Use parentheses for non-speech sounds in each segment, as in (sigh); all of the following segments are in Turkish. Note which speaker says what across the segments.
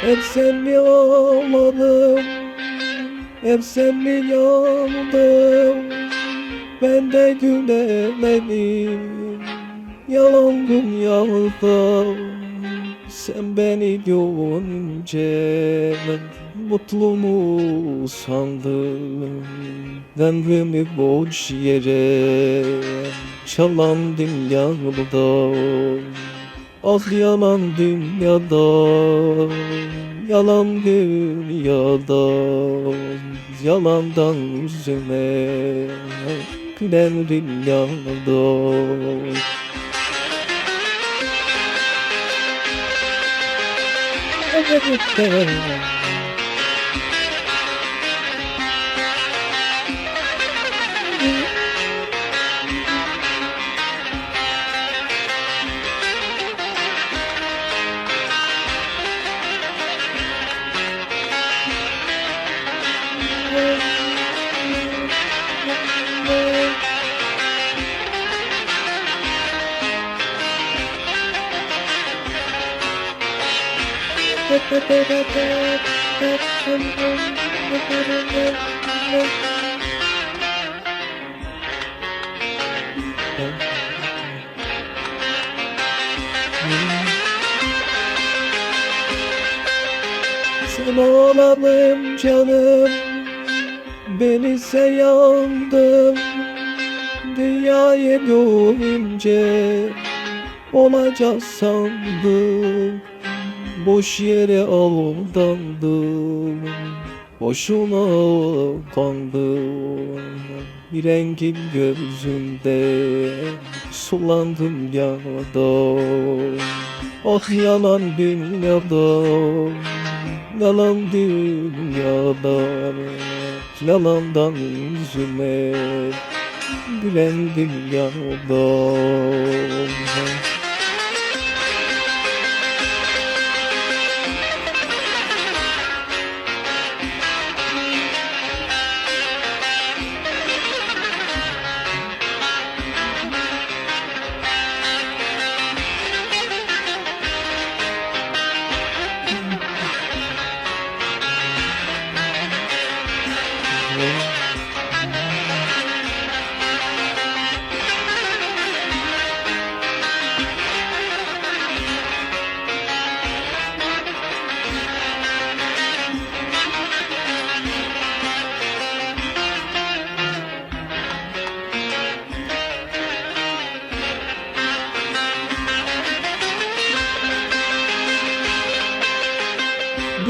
Speaker 1: Hep sen mi ağladım Hep sen mi yandım Ben de gülemedim. Yalan dünyada Sen beni görünce Mutlu mu sandın Ömrümü boş yere Çalan dünyada Ah yalan dünyada Yalan dünyada. Yalandan yüzüme Gülen dünyada Sen olalım canım Beni sen yandım Dünyayı görünce Olacak sandım Boş yere aldandım. Boşuna kandım Bir rengin gözünde Sulandım yada Ah yalan dünyada Yalan dünyada. Yalandan yüzüme Gülen dünyada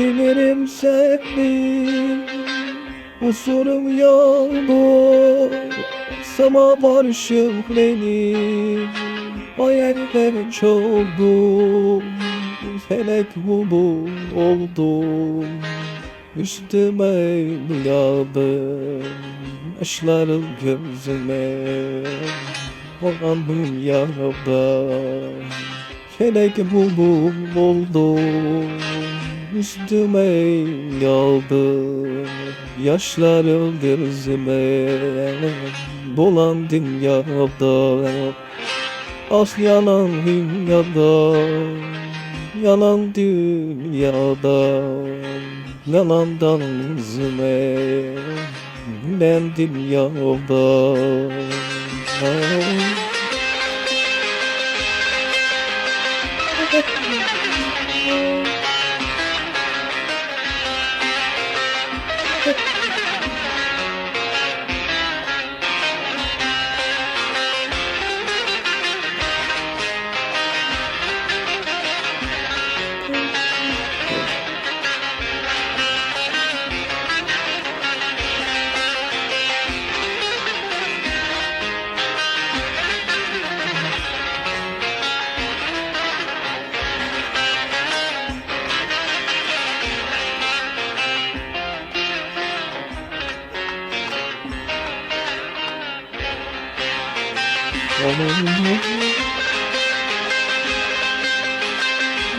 Speaker 1: Bilirim senin Usulüm yandı Sana barışım benim. Hayaller çoğdu Felek bulu oldum. Üstüme yağdı Yaşlarım gözüme. Olan dünyada Felek bulu oldum Üstüme yağdı Yaşlarım gözüme Dolan dünyada Ah yalan dünyada Yalan dünyada Yalandan yüzüme. Gülen dünyada (laughs)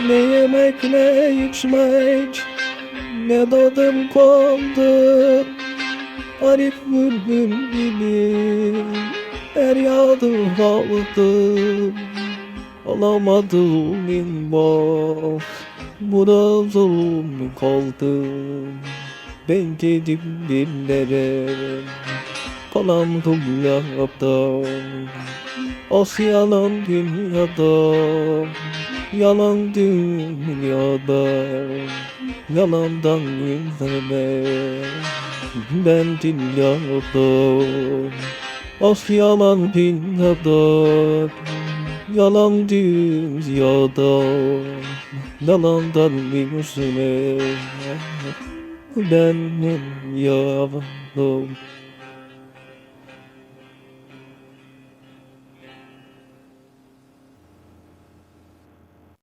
Speaker 1: Ne yemek ne içmek Ne dadım kaldı. Arif bülbül gibi Feryadı kaldım Alamadım inmaz Buna zulüm kaldım Ben gidip dillere Kalan dünyada As yalan dünyada Yalan dünyada Yalandan yüzleme Ben dünyada As yalan dünyada Yalan dünyada Yalandan yüzleme Ben yandım